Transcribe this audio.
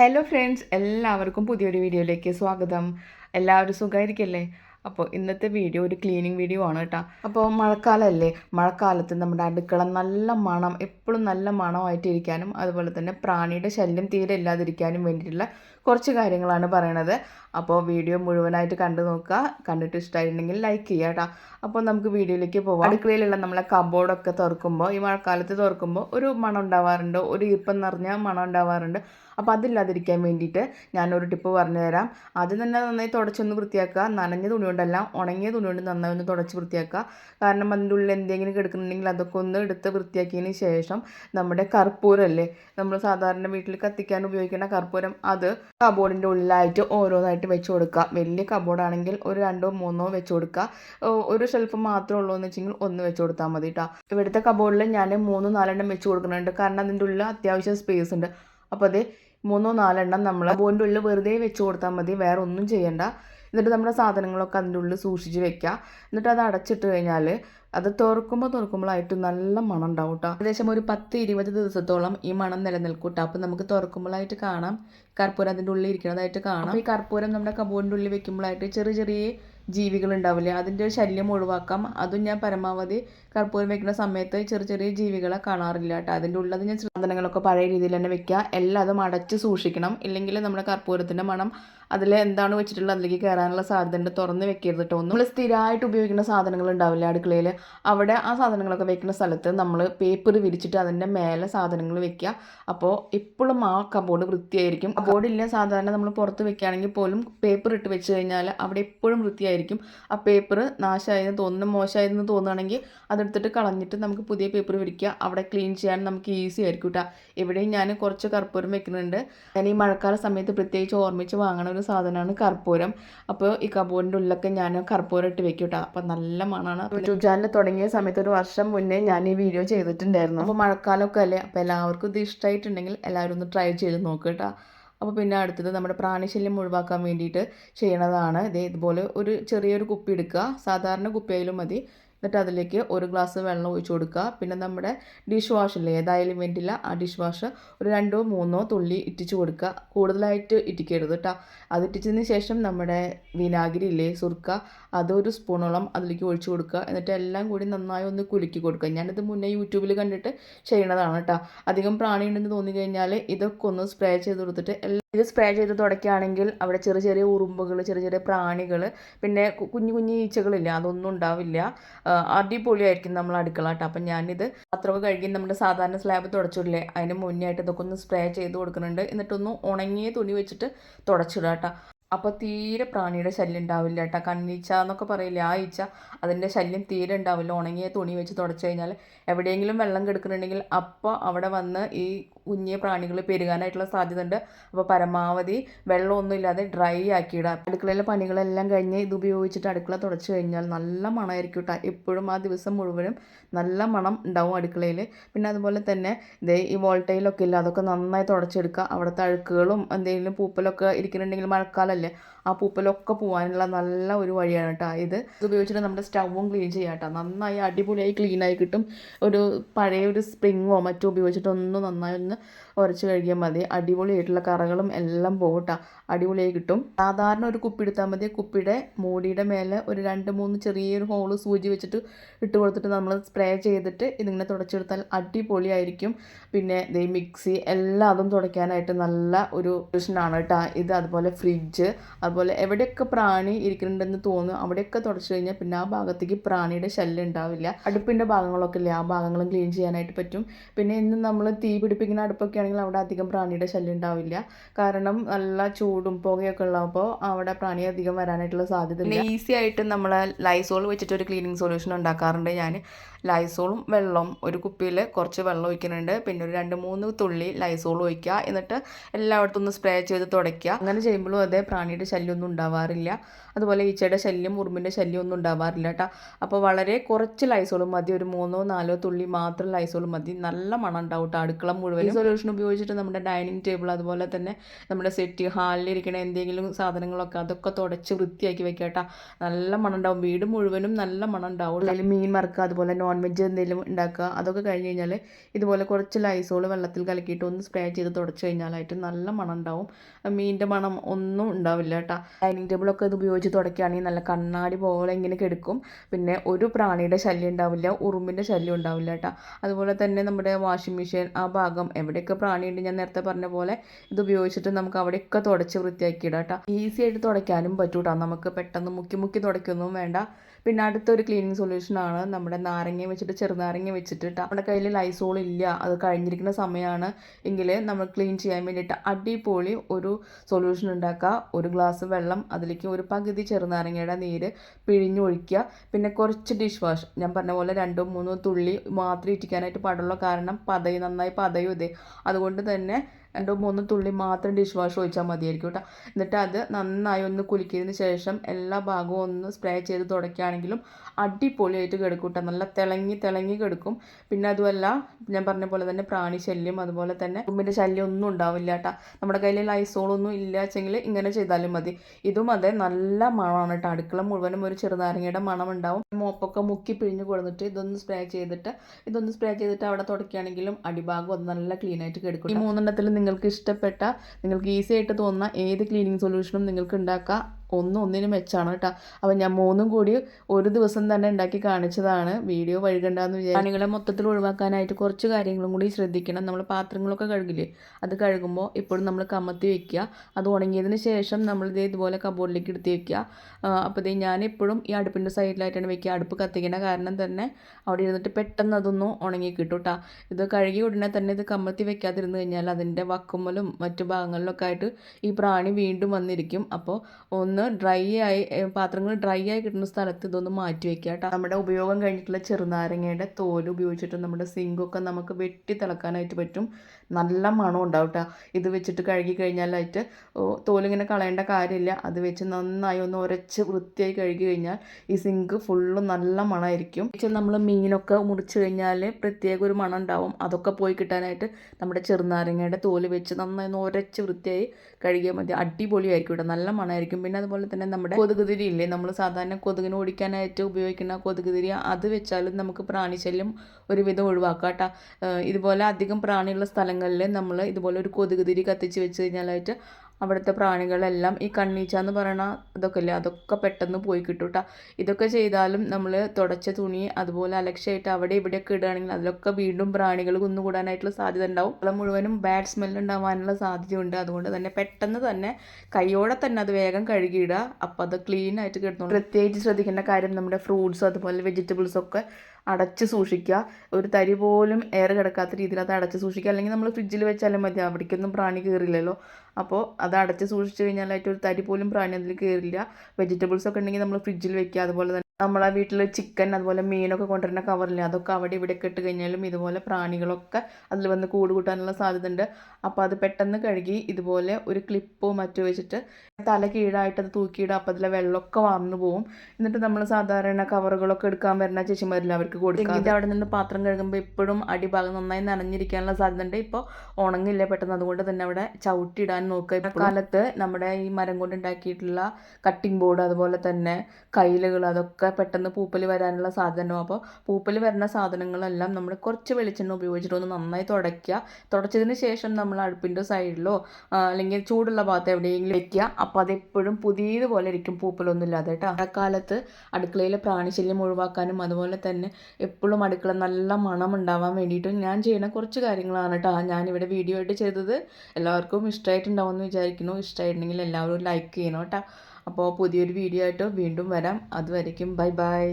Hello friends എല്ലാവർക്കും പുതിയൊരു വീഡിയോയിലേക്ക് സ്വാഗതം. എല്ലാവരും സുഖമായിരിക്കല്ലേ? അപ്പോൾ ഇന്നത്തെ വീഡിയോ ഒരു ക്ലീനിങ് വീഡിയോ ആണ് കേട്ടോ. അപ്പോൾ മഴക്കാലമല്ലേ? മഴക്കാലത്ത് നമ്മുടെ അടുക്കള നല്ല മണം എപ്പോഴും നല്ല മണമായിട്ടിരിക്കാനും അതുപോലെ തന്നെ പ്രാണിയുടെ ശല്യം തീരെ ഇല്ലാതിരിക്കാനും വേണ്ടിയിട്ടുള്ള കുറച്ച് കാര്യങ്ങളാണ് പറയണത്. അപ്പോൾ വീഡിയോ മുഴുവനായിട്ട് കണ്ടു നോക്കുക. കണ്ടിട്ട് ഇഷ്ടമായിട്ടുണ്ടെങ്കിൽ ലൈക്ക് ചെയ്യുക കേട്ടോ. അപ്പോൾ നമുക്ക് വീഡിയോയിലേക്ക് പോവാം. അടുക്കളയിലുള്ള നമ്മളെ കബോർഡൊക്കെ തുറക്കുമ്പോൾ ഈ മഴക്കാലത്ത് തുറക്കുമ്പോൾ ഒരു മണം ഉണ്ടാവാറുണ്ട് ഒരു ഈർപ്പം നിറഞ്ഞ മണം ഉണ്ടാവാറുണ്ട്. അപ്പോൾ അതില്ലാതിരിക്കാൻ വേണ്ടിയിട്ട് ഞാനൊരു ടിപ്പ് പറഞ്ഞു തരാം അത് തന്നെ നന്നായി തുടച്ചൊന്ന് വൃത്തിയാക്കുക. നനഞ്ഞ തുണി കൊണ്ടല്ല ഉണങ്ങിയ തുണി കൊണ്ട് നന്നായി ഒന്ന് തുടച്ച് വൃത്തിയാക്കുക. കാരണം അതിന്റെ ഉള്ളിൽ എന്തെങ്കിലും കിടക്കുന്നുണ്ടെങ്കിൽ അതൊക്കെ ഒന്ന് എടുത്ത് വൃത്തിയാക്കിയതിന് ശേഷം നമ്മുടെ കർപ്പൂരമല്ലേ നമ്മൾ സാധാരണ വീട്ടിൽ കത്തിക്കാൻ ഉപയോഗിക്കുന്ന കർപ്പൂരം അത് കബോർഡിന്റെ ഉള്ളിലായിട്ട് ഓരോന്നായിട്ട് വെച്ച് കൊടുക്കുക. വലിയ കബോർഡാണെങ്കിൽ ഒരു രണ്ടോ മൂന്നോ വെച്ച് കൊടുക്കുക. ഒരു ഷെൽഫ് മാത്രമേ ഉള്ളൂ എന്ന് വെച്ചെങ്കിൽ ഒന്ന് വെച്ച് കൊടുത്താൽ മതി കേട്ടോ. ഇവിടുത്തെ കബോർഡിൽ ഞാൻ മൂന്ന് നാലെണ്ണം വെച്ച് കൊടുക്കുന്നുണ്ട്. കാരണം അതിന്റെ ഉള്ളിൽ അത്യാവശ്യം സ്പേസ് ഉണ്ട്. അപ്പോൾ അത് മൂന്നോ നാലെണ്ണം നമ്മൾ ബോണിന്റെ ഉള്ളിൽ വെറുതെ വെച്ച് കൊടുത്താൽ മതി വേറെ ഒന്നും ചെയ്യണ്ട. എന്നിട്ട് നമ്മുടെ സാധനങ്ങളൊക്കെ അതിന്റെ ഉള്ളിൽ സൂക്ഷിച്ച് വെക്കുക. എന്നിട്ട് അത് അടച്ചിട്ട് കഴിഞ്ഞാൽ അത് തുറക്കുമ്പോൾ തുറക്കുമ്പോഴായിട്ട് നല്ല മണം ഉണ്ടാവും കേട്ടോ. ഏകദേശം ഒരു പത്ത് ഇരുപത് ദിവസത്തോളം ഈ മണം നിലനിൽക്കും കേട്ടോ. അപ്പോൾ നമുക്ക് തുറക്കുമ്പോഴായിട്ട് കാണാം. കർപ്പൂരം അതിന്റെ ഉള്ളിൽ ഇരിക്കുന്നതായിട്ട് കാണാം. ഈ കർപ്പൂരം നമ്മുടെ കബോർഡിന്റെ ഉള്ളിൽ വെക്കുമ്പോഴായിട്ട് ചെറിയ ചെറിയ ജീവികൾ ഉണ്ടാവില്ലേ അതിന്റെ ഒരു ശല്യം ഒഴിവാക്കാം. അതും ഞാൻ പരമാവധി കർപ്പൂരം വെക്കുന്ന സമയത്ത് ചെറിയ ചെറിയ ജീവികളെ കാണാറില്ല കേട്ടോ. അതിന്റെ ഉള്ളത് ഞാൻ സാധനങ്ങളൊക്കെ പഴയ രീതിയിൽ തന്നെ വെക്കുക. എല്ലാം അതും അടച്ച് സൂക്ഷിക്കണം. ഇല്ലെങ്കിൽ നമ്മുടെ കർപ്പൂരത്തിന്റെ മണം അതിൽ എന്താണ് വെച്ചിട്ടുള്ളത്? അതിലേക്ക് കയറാനുള്ള സാധ്യത ഉണ്ട്. തുറന്ന് വെക്കരുത് കേട്ടോ നമ്മൾ സ്ഥിരമായിട്ട് ഉപയോഗിക്കുന്ന സാധനങ്ങൾ ഉണ്ടാവില്ല അടുക്കളയിൽ അവിടെ ആ സാധനങ്ങളൊക്കെ വെക്കുന്ന സ്ഥലത്ത് നമ്മൾ പേപ്പർ വിരിച്ചിട്ട് അതിന്റെ മേലെ സാധനങ്ങൾ വെക്കുക. അപ്പോൾ എപ്പോഴും ആ കബോർഡ് വൃത്തിയായിരിക്കും. കബോർഡില്ല സാധാരണ നമ്മൾ പുറത്ത് വെക്കുകയാണെങ്കിൽ പോലും പേപ്പർ ഇട്ട് വെച്ച് കഴിഞ്ഞാൽ അവിടെ എപ്പോഴും വൃത്തിയായിരിക്കും. ആ പേപ്പർ നാശമായെന്ന് തോന്നുന്നു മോശമായെന്ന് തോന്നുകയാണെങ്കിൽ അതെടുത്തിട്ട് കളഞ്ഞിട്ട് നമുക്ക് പുതിയ പേപ്പർ വിരിക്കുക. അവിടെ ക്ലീൻ ചെയ്യാൻ നമുക്ക് ഈസി ആയിരിക്കും കേട്ടോ ഇവിടെയും ഞാൻ കുറച്ച് കർപ്പൂരം വെക്കുന്നുണ്ട്. ഞാൻ ഈ മഴക്കാല സമയത്ത് പ്രത്യേകിച്ച് ഓർമ്മിച്ച് വാങ്ങണ ഒരു സാധനമാണ് കർപ്പൂരം. അപ്പോൾ ഈ കബോർഡിന്റെ ഉള്ളിലൊക്കെ ഞാൻ കർപ്പൂരം ഇട്ട് വെക്കും കേട്ടോ അപ്പോൾ നല്ല മണമാണ് യൂട്യൂബ് ചാനൽ തുടങ്ങിയ സമയത്ത് ഒരു വർഷം മുന്നേ ഞാൻ ഈ വീഡിയോ ചെയ്തിട്ടുണ്ടായിരുന്നു. അപ്പോൾ മഴക്കാലമൊക്കെ അല്ലേ? അപ്പോൾ എല്ലാവർക്കും ഇത് ഇഷ്ടമായിട്ടുണ്ടെങ്കിൽ എല്ലാവരും ഒന്ന് ട്രൈ ചെയ്ത് നോക്കുക കേട്ടോ അപ്പോൾ പിന്നെ അടുത്തത് നമ്മുടെ പ്രാണിശല്യം ഒഴിവാക്കാൻ വേണ്ടിയിട്ട് ചെയ്യണതാണ്. ഇതേ ഇതുപോലെ ഒരു ചെറിയൊരു കുപ്പി എടുക്കുക. സാധാരണ കുപ്പിയായാലും മതി. എന്നിട്ട് അതിലേക്ക് ഒരു ഗ്ലാസ് വെള്ളം ഒഴിച്ച് കൊടുക്കുക. പിന്നെ നമ്മുടെ ഡിഷ് വാഷ് ഇല്ലേ ഏതായാലും വേണ്ടില്ല. ആ ഡിഷ് വാഷ് ഒരു രണ്ടോ മൂന്നോ തുള്ളി ഇറ്റിച്ച് കൊടുക്കുക. കൂടുതലായിട്ട് ഇറ്റിക്കരുത് കേട്ടോ അത് ഇറ്റിച്ചതിന് ശേഷം നമ്മുടെ വിനാഗിരി ഇല്ലേ സുർക്ക അതൊരു സ്പൂണോളം അതിലേക്ക് ഒഴിച്ച് കൊടുക്കുക. എന്നിട്ട് എല്ലാം കൂടി നന്നായി ഒന്ന് കുലുക്കി കൊടുക്കുക. ഞാനിത് മുന്നേ യൂട്യൂബിൽ കണ്ടിട്ട് ചെയ്യണതാണ് കേട്ടോ അധികം പ്രാണി ഉണ്ടെന്ന് തോന്നി കഴിഞ്ഞാൽ ഇതൊക്കെ ഒന്ന് സ്പ്രേ ചെയ്ത് കൊടുത്തിട്ട് എല്ലാം ഇത് സ്പ്രേ ചെയ്ത് തുടക്കുകയാണെങ്കിൽ അവിടെ ചെറിയ ചെറിയ ഉറുമ്പുകൾ ചെറിയ ചെറിയ പ്രാണികൾ പിന്നെ കുഞ്ഞു കുഞ്ഞു ഈച്ചകളില്ല അതൊന്നും ഉണ്ടാവില്ല. അടിപൊളിയായിരിക്കും നമ്മൾ അടുക്കള കേട്ടോ അപ്പം ഞാനിത് പാത്രമൊക്കെ കഴുകി നമ്മുടെ സാധാരണ സ്ലാബ് തുടച്ചിടില്ലേ? അതിന് മുന്നേ ആയിട്ട് ഇതൊക്കെ ഒന്ന് സ്പ്രേ ചെയ്ത് കൊടുക്കുന്നുണ്ട്. എന്നിട്ടൊന്ന് ഉണങ്ങിയ തുണി വെച്ചിട്ട് തുടച്ചിടുക കേട്ടോ അപ്പോൾ തീരെ പ്രാണിയുടെ ശല്യം ഉണ്ടാവില്ല കേട്ടോ കണ്ണീച്ച എന്നൊക്കെ പറയില്ലേ ആ ഈച്ച അതിന്റെ ശല്യം തീരെ ഉണ്ടാവില്ല. ഉണങ്ങിയ തുണി വെച്ച് തുടച്ചു കഴിഞ്ഞാൽ എവിടെയെങ്കിലും വെള്ളം കിടക്കുന്നുണ്ടെങ്കിൽ അപ്പോൾ അവിടെ വന്ന് ഈ കുഞ്ഞിയ പ്രാണികൾ പെരുകാനായിട്ടുള്ള സാധ്യത ഉണ്ട് അപ്പോൾ പരമാവധി വെള്ളമൊന്നും ഇല്ലാതെ ഡ്രൈ ആക്കിയിടുക. അടുക്കളയിലെ പണികളെല്ലാം കഴിഞ്ഞ് ഇത് ഉപയോഗിച്ചിട്ട് അടുക്കള തുടച്ചു കഴിഞ്ഞാൽ നല്ല മണമായിരിക്കും കേട്ടോ എപ്പോഴും ആ ദിവസം മുഴുവനും നല്ല മണം ഉണ്ടാവും അടുക്കളയിൽ പിന്നെ അതുപോലെ തന്നെ ഇതേ ഈ വോൾട്ടയിലൊക്കെ ഇല്ല അതൊക്കെ നന്നായി തുടച്ചെടുക്കുക. അവിടുത്തെ അഴുക്കുകളും എന്തെങ്കിലും പൂപ്പലൊക്കെ ഇരിക്കുന്നുണ്ടെങ്കിൽ മഴക്കാലമല്ലേ ആ പൂപ്പലൊക്കെ പോകാനുള്ള നല്ല ഒരു വഴിയാണ് കേട്ടോ ഇത്. ഇത് ഉപയോഗിച്ചിട്ട് നമ്മുടെ സ്റ്റൗവും ക്ലീൻ ചെയ്യാം കേട്ടോ നന്നായി അടിപൊളിയായി ക്ലീനായി കിട്ടും. ഒരു പഴയ ഒരു സ്പ്രിങ്ങോ മറ്റോ ഉപയോഗിച്ചിട്ട് ഒന്ന് നന്നായി ഒന്ന് ഉരച്ച് കഴുകിയാൽ മതി. അടിപൊളിയായിട്ടുള്ള കറകളും എല്ലാം പോകട്ടെ അടിപൊളിയായി കിട്ടും. സാധാരണ ഒരു കുപ്പി എടുത്താൽ മതി. കുപ്പിയുടെ മൂടിയുടെ മേലെ ഒരു രണ്ട് മൂന്ന് ചെറിയൊരു ഹോൾ സൂചി വെച്ചിട്ട് ഇട്ട് കൊടുത്തിട്ട് നമ്മൾ സ്പ്രേ ചെയ്തിട്ട് ഇതിങ്ങനെ തുടച്ചെടുത്താൽ അടിപൊളിയായിരിക്കും. പിന്നെ ദേ മിക്സി എല്ലാം അതും തുടയ്ക്കാനായിട്ട് നല്ല ഒരു സൊല്യൂഷനാണ് കേട്ടോ ഇത് അതുപോലെ ഫ്രിഡ്ജ് അതുപോലെ എവിടെയൊക്കെ പ്രാണി ഇരിക്കുന്നുണ്ടെന്ന് തോന്നുന്നു അവിടെയൊക്കെ തുടച്ചു കഴിഞ്ഞാൽ പിന്നെ ആ ഭാഗത്തേക്ക് പ്രാണിയുടെ ശല്യം ഉണ്ടാവില്ല. അടുപ്പിന്റെ ഭാഗങ്ങളൊക്കെ ഇല്ലേ ആ ഭാഗങ്ങളും ക്ലീൻ ചെയ്യാനായിട്ട് പറ്റും. പിന്നെ ഇന്ന് നമ്മൾ തീ പിടിപ്പിക്കുന്ന അടുപ്പൊക്കെ ആണെങ്കിൽ അവിടെ അധികം പ്രാണിയുടെ ശല്യം ഉണ്ടാവില്ല. കാരണം നല്ല ചൂടും പുകയൊക്കെ ഉള്ളപ്പോൾ അവിടെ പ്രാണി അധികം വരാനായിട്ടുള്ള സാധ്യത പിന്നെ ഈസി ആയിട്ട് നമ്മൾ ലൈസോൾ വെച്ചിട്ട് ഒരു ക്ലീനിങ് സൊല്യൂഷൻ ഉണ്ടാക്കാറുണ്ട്. ഞാൻ ലൈസോളും വെള്ളം ഒരു കുപ്പിയിൽ കുറച്ച് വെള്ളം ഒഴിക്കുന്നുണ്ട്. പിന്നെ ഒരു രണ്ട് മൂന്ന് തുള്ളി ലൈസോൾ ഒഴിക്കുക. എന്നിട്ട് എല്ലായിടത്തും ഒന്ന് സ്പ്രേ ചെയ്ത് തുടയ്ക്കുക. അങ്ങനെ ചെയ്യുമ്പോഴും അതേ പ്രാണിയുടെ പ്രാണിയുടെ ശല്യമൊന്നും ഉണ്ടാവാറില്ല. അതുപോലെ ഈച്ചയുടെ ശല്യം ഉറുമ്പിന്റെ ശല്യം ഒന്നും ഉണ്ടാവാറില്ല കേട്ടോ. അപ്പോൾ വളരെ കുറച്ച് ലൈസോൾ മതി. ഒരു മൂന്നോ നാലോ തുള്ളി മാത്രം ലൈസോൾ മതി. നല്ല മണം ഉണ്ടാവും കേട്ടോ അടുക്കള മുഴുവൻ ഈ സൊല്യൂഷൻ ഉപയോഗിച്ചിട്ട് നമ്മുടെ ഡൈനിങ് ടേബിൾ അതുപോലെ തന്നെ നമ്മുടെ സെറ്റ് ഹാളിലിരിക്കണ എന്തെങ്കിലും സാധനങ്ങളൊക്കെ അതൊക്കെ തുടച്ച് വൃത്തിയാക്കി വെക്കുക കേട്ടോ. നല്ല മണം ഉണ്ടാവും. വീട് മുഴുവനും നല്ല മണം ഉണ്ടാവും അല്ലെങ്കിൽ മീൻ മറക്കുക അതുപോലെ നോൺ വെജ് എന്തെങ്കിലും ഉണ്ടാക്കുക അതൊക്കെ കഴിഞ്ഞ് കഴിഞ്ഞാൽ ഇതുപോലെ കുറച്ച് ലൈസോൾ വെള്ളത്തിൽ കലക്കിയിട്ട് ഒന്ന് സ്പ്രേ ചെയ്ത് തുടച്ച് കഴിഞ്ഞാലായിട്ട് നല്ല മണം ഉണ്ടാവും. മീനിന്റെ മണം ഒന്നും ഉണ്ടാവില്ല കേട്ടോ. ഡൈനിങ് ടേബിളൊക്കെ ഇത് ഉപയോഗിച്ച് തുടക്കുകയാണെങ്കിൽ നല്ല കണ്ണാടി പോലെ ഇങ്ങനെ കെടുക്കും. പിന്നെ ഒരു പ്രാണിയുടെ ശല്യം ഉണ്ടാവില്ല ഉറുമ്പിന്റെ ശല്യം ഉണ്ടാവില്ല കേട്ടോ. അതുപോലെ തന്നെ നമ്മുടെ വാഷിംഗ് മെഷീൻ ആ ഭാഗം എവിടെയൊക്കെ പ്രാണിയുണ്ട് ഞാൻ നേരത്തെ പറഞ്ഞ പോലെ ഇത് ഉപയോഗിച്ചിട്ട് നമുക്ക് അവിടെയൊക്കെ തുടച്ച് വൃത്തിയാക്കി ഇടാം കേട്ടോ. ഈസി ആയിട്ട് തുടയ്ക്കാനും പറ്റൂട്ടോ. നമുക്ക് പെട്ടെന്ന് മുക്കി മുക്കി തുടയ്ക്കൊന്നും വേണ്ട. പിന്നെ അടുത്തൊരു ക്ലീനിങ് സൊല്യൂഷനാണ് നമ്മുടെ നാരങ്ങ വെച്ചിട്ട് ചെറുനാരങ്ങ വെച്ചിട്ട് നമ്മുടെ കയ്യിൽ ലൈസോൾ ഇല്ല അത് കഴിഞ്ഞിരിക്കുന്ന സമയമാണ് എങ്കിൽ നമ്മൾ ക്ലീൻ ചെയ്യാൻ വേണ്ടിയിട്ട് അടിപൊളി ഒരു സൊല്യൂഷൻ ഉണ്ടാക്കുക. ഒരു ഗ്ലാസ് വെള്ളം അതിലേക്ക് ഒരു പകുതി ചെറുനാരങ്ങയുടെ നീര് പിഴിഞ്ഞൊഴിക്കുക പിന്നെ കുറച്ച് ഡിഷ് വാഷ് ഞാൻ പറഞ്ഞ പോലെ രണ്ടോ മൂന്നോ തുള്ളി മാത്രം ഇറ്റിക്കാനായിട്ട് പാടുള്ളൂ. കാരണം പതയും നന്നായി പതയും ഇതേ. അതുകൊണ്ട് തന്നെ രണ്ടോ മൂന്നോ തുള്ളി മാത്രം ഡിഷ് വാഷ് ഒഴിച്ചാൽ മതിയായിരിക്കും കേട്ടോ. എന്നിട്ട് അത് നന്നായി ഒന്ന് കുലുക്കിയതിന് ശേഷം എല്ലാ ഭാഗവും ഒന്ന് സ്പ്രേ ചെയ്ത് തുടയ്ക്കുകയാണെങ്കിലും അടിപൊളിയായിട്ട് കിടക്കും കേട്ടോ. നല്ല തിളങ്ങി തിളങ്ങി കിടക്കും. പിന്നെ അതുമല്ല ഞാൻ പറഞ്ഞ പോലെ തന്നെ പ്രാണി ശല്യം അതുപോലെ തന്നെ ഉമ്മിന്റെ ശല്യം ഒന്നും ഉണ്ടാവില്ല കേട്ടോ. നമ്മുടെ കയ്യിൽ ലൈസോളൊന്നും ഇല്ല വെച്ചെങ്കിൽ ഇങ്ങനെ ചെയ്താലും മതി. ഇതും അതെ നല്ല മണമാണ് കേട്ടോ. അടുക്കള മുഴുവനും ഒരു ചെറുനാരങ്ങയുടെ മണം ഉണ്ടാവും മോപ്പൊക്കെ മുക്കി പിഴിഞ്ഞ് കൊടുത്തിട്ട് ഇതൊന്ന് സ്പ്രേ ചെയ്തിട്ട് ഇതൊന്ന് സ്പ്രേ ചെയ്തിട്ട് അവിടെ തുടക്കുകയാണെങ്കിലും അടിഭാഗം അത് നല്ല ക്ലീനായിട്ട് കിടക്കും ഈ മൂന്നെണ്ണത്തിൽ നിങ്ങൾക്ക് ഇഷ്ടപ്പെട്ട നിങ്ങൾക്ക് ഈസി ആയിട്ട് തോന്നുന്ന ഏത് ക്ലീനിങ് സൊല്യൂഷനും നിങ്ങൾക്ക് ഉണ്ടാക്കാം ഒന്നും ഒന്നിനും മെച്ചാണ് കേട്ടോ. അപ്പം ഞാൻ മൂന്നും കൂടി ഒരു ദിവസം തന്നെ ഉണ്ടാക്കി കാണിച്ചതാണ്. വീഡിയോ വഴുകണ്ടെന്ന് വിചാരിച്ചു പ്രാണികളെ മൊത്തത്തിൽ ഒഴിവാക്കാനായിട്ട് കുറച്ച് കാര്യങ്ങളും കൂടി ശ്രദ്ധിക്കണം. നമ്മൾ പാത്രങ്ങളൊക്കെ കഴുകില്ലേ? അത് കഴുകുമ്പോൾ ഇപ്പോഴും നമ്മൾ കമത്തി വെക്കുക. അത് ഉണങ്ങിയതിന് ശേഷം നമ്മൾ ഇതേ ഇതുപോലെ കബോർഡിലേക്ക് എടുത്ത് വെക്കുക. അപ്പോൾ ഇതേ ഞാൻ എപ്പോഴും ഈ അടുപ്പിന്റെ സൈഡിലായിട്ടാണ് വെക്കുക. അടുപ്പ് കത്തിക്കണ കാരണം തന്നെ അവിടെ ഇരുന്നിട്ട് പെട്ടെന്ന് അതൊന്നും ഉണങ്ങി കിട്ടും. കേട്ടോ ഇത് കഴുകി ഉടനെ തന്നെ ഇത് കമത്തി വെക്കാതിരുന്ന് കഴിഞ്ഞാൽ അതിന്റെ വക്കുമ്മലും മറ്റു ഭാഗങ്ങളിലൊക്കെ ആയിട്ട് ഈ പ്രാണി വീണ്ടും വന്നിരിക്കും. അപ്പോൾ ഒന്ന് ഡ്രൈ ആയി പാത്രങ്ങൾ ഡ്രൈ ആയി കിട്ടുന്ന സ്ഥലത്ത് ഇതൊന്ന് മാറ്റി വയ്ക്കുക കേട്ടോ. നമ്മുടെ ഉപയോഗം കഴിഞ്ഞിട്ടുള്ള ചെറുനാരങ്ങയുടെ തോൽ ഉപയോഗിച്ചിട്ട് നമ്മുടെ സിങ്കൊക്കെ നമുക്ക് വെട്ടി തിളക്കാനായിട്ട് പറ്റും. നല്ല മണം ഉണ്ടാവും കേട്ടോ ഇത് വെച്ചിട്ട് കഴുകി കഴിഞ്ഞാലായിട്ട് തോലിങ്ങനെ കളയേണ്ട കാര്യമില്ല. അത് വെച്ച് നന്നായി ഒന്ന് ഉരച്ച് വൃത്തിയായി കഴുകി കഴിഞ്ഞാൽ ഈ സിങ്ക് ഫുള്ളും നല്ല മണമായിരിക്കും നമ്മൾ മീനൊക്കെ മുറിച്ച് കഴിഞ്ഞാൽ പ്രത്യേക ഒരു മണം ഉണ്ടാവും. അതൊക്കെ പോയി കിട്ടാനായിട്ട് നമ്മുടെ ചെറുനാരങ്ങയുടെ തോൽ വെച്ച് നന്നായി ഒന്ന് ഉരച്ച് വൃത്തിയായി കഴുകിയാൽ മതി. അടിപൊളിയായിരിക്കും കേട്ടോ നല്ല മണമായിരിക്കും പിന്നെ അതുപോലെ തന്നെ നമ്മുടെ കൊതുകുതിരി ഇല്ലേ? നമ്മൾ സാധാരണ കൊതുകിന് ഓടിക്കാനായിട്ട് ഉപയോഗിക്കുന്ന കൊതുകുതിരി അത് വെച്ചാലും നമുക്ക് പ്രാണിശല്യം ഒരുവിധം ഒഴിവാക്കാം കേട്ടോ ഇതുപോലെ അധികം പ്രാണിയുള്ള സ്ഥലങ്ങളിൽ നമ്മൾ ഇതുപോലെ ഒരു കൊതുക് തിരി കത്തിച്ച് വെച്ച് കഴിഞ്ഞാലായിട്ട് അവിടുത്തെ പ്രാണികളെല്ലാം ഈ കണ്ണീച്ച എന്ന് പറയണ ഇതൊക്കെ ഇല്ലേ അതൊക്കെ പെട്ടെന്ന് പോയി കിട്ടും കേട്ടോ ഇതൊക്കെ ചെയ്താലും നമ്മൾ തുടച്ച തുണി അതുപോലെ അലക്ഷ്യമായിട്ട് അവിടെ ഇവിടെയൊക്കെ ഇടുകയാണെങ്കിൽ അതിലൊക്കെ വീണ്ടും പ്രാണികൾ കുന്നുകൂടാനായിട്ടുള്ള സാധ്യത ഉണ്ടാവും. അവിടെ മുഴുവനും ബാഡ് സ്മെല്ല് ഉണ്ടാവാനുള്ള സാധ്യതയുണ്ട്. അതുകൊണ്ട് തന്നെ പെട്ടെന്ന് തന്നെ കൈയോടെ തന്നെ അത് വേഗം കഴുകിയിടുക. അപ്പോൾ അത് ക്ലീൻ ആയിട്ട് കിട്ടുന്നു പ്രത്യേകിച്ച് ശ്രദ്ധിക്കേണ്ട കാര്യം നമ്മുടെ ഫ്രൂട്ട്സ് അതുപോലെ വെജിറ്റബിൾസ് ഒക്കെ അടച്ച് സൂക്ഷിക്കുക. ഒരു തരി പോലും എയർ കിടക്കാത്ത രീതിയിൽ അത് അടച്ച് സൂക്ഷിക്കുക. അല്ലെങ്കിൽ നമ്മൾ ഫ്രിഡ്ജിൽ വെച്ചാലും മതി. അവിടേക്കൊന്നും പ്രാണി കയറില്ലല്ലോ അപ്പോൾ അത് അടച്ച് സൂക്ഷിച്ച് കഴിഞ്ഞാലായിട്ട് ഒരു തരി പോലും പ്രാണി അതിൽ കയറില്ല വെജിറ്റബിൾസ് ഒക്കെ ഉണ്ടെങ്കിൽ നമ്മൾ ഫ്രിഡ്ജിൽ വെക്കുക. അതുപോലെ തന്നെ നമ്മളെ വീട്ടിൽ ചിക്കൻ അതുപോലെ മീനൊക്കെ കൊണ്ടുവരുന്ന കവറില്ല? അതൊക്കെ അവിടെ ഇവിടെ ഇട്ട് കഴിഞ്ഞാലും ഇതുപോലെ പ്രാണികളൊക്കെ അതിൽ വന്ന് കൂട് കൂട്ടാനുള്ള സാധ്യത ഉണ്ട് അപ്പോൾ അത് പെട്ടെന്ന് കഴുകി ഇതുപോലെ ഒരു ക്ലിപ്പോ മറ്റോ വെച്ചിട്ട് തല കീഴായിട്ട് അത് തൂക്കിയിടുക അപ്പോൾ അതിലെ വെള്ളമൊക്കെ വാർന്നു പോകും എന്നിട്ട് നമ്മൾ സാധാരണ കവറുകളൊക്കെ എടുക്കാൻ വരുന്ന ചേച്ചിമാരില്ല അവർക്ക് കൊടുക്കുക ഇത് അവിടെ നിന്ന് പാത്രം കഴുകുമ്പോൾ ഇപ്പോഴും അടിഭാഗം നന്നായി നനഞ്ഞിരിക്കാനുള്ള സാധ്യത ഉണ്ട് ഇപ്പോൾ ഉണങ്ങില്ല പെട്ടെന്ന്. അതുകൊണ്ട് തന്നെ അവിടെ ചവിട്ടിയിടാൻ നോക്കുക കാലത്ത് നമ്മുടെ ഈ മരം കൊണ്ട് ഉണ്ടാക്കിയിട്ടുള്ള കട്ടിംഗ് ബോർഡ് അതുപോലെ തന്നെ കയ്യിലുകൾ അതൊക്കെ പെട്ടെന്ന് പൂപ്പൽ വരാനുള്ള സാധ്യത ഉണ്ടാവും അപ്പോൾ പൂപ്പൽ വരുന്ന സാധനങ്ങളെല്ലാം നമ്മൾ കുറച്ച് വെളിച്ചെണ്ണ ഉപയോഗിച്ചിട്ട് ഒന്ന് നന്നായി തുടയ്ക്കുക. തുടച്ചതിന് ശേഷം നമ്മൾ അടുപ്പിന്റെ സൈഡിലോ അല്ലെങ്കിൽ ചൂടുള്ള ഭാഗത്ത് എവിടെയെങ്കിലും വെക്കുക. അപ്പോൾ അതെപ്പോഴും പുതിയതുപോലെ ഇരിക്കും പൂപ്പലൊന്നും ഇല്ലാതെ കേട്ടോ മഴക്കാലത്ത് അടുക്കളയിലെ പ്രാണിശല്യം ഒഴിവാക്കാനും അതുപോലെ തന്നെ എപ്പോഴും അടുക്കള നല്ല മണം ഉണ്ടാവാൻ വേണ്ടിയിട്ടും ഞാൻ ചെയ്യുന്ന കുറച്ച് കാര്യങ്ങളാണ് കേട്ടോ ഞാനിവിടെ വീഡിയോ ആയിട്ട് ചെയ്തത് എല്ലാവർക്കും ഇഷ്ടമായിട്ടുണ്ടാവും എന്ന് വിചാരിക്കുന്നു. ഇഷ്ടമായിട്ടുണ്ടെങ്കിൽ എല്ലാവരും ലൈക്ക് ചെയ്യണം കേട്ടോ അപ്പോൾ പുതിയൊരു വീഡിയോ ആയിട്ട് വീണ്ടും വരാം. അതുവരയ്ക്കും ബൈ ബൈ.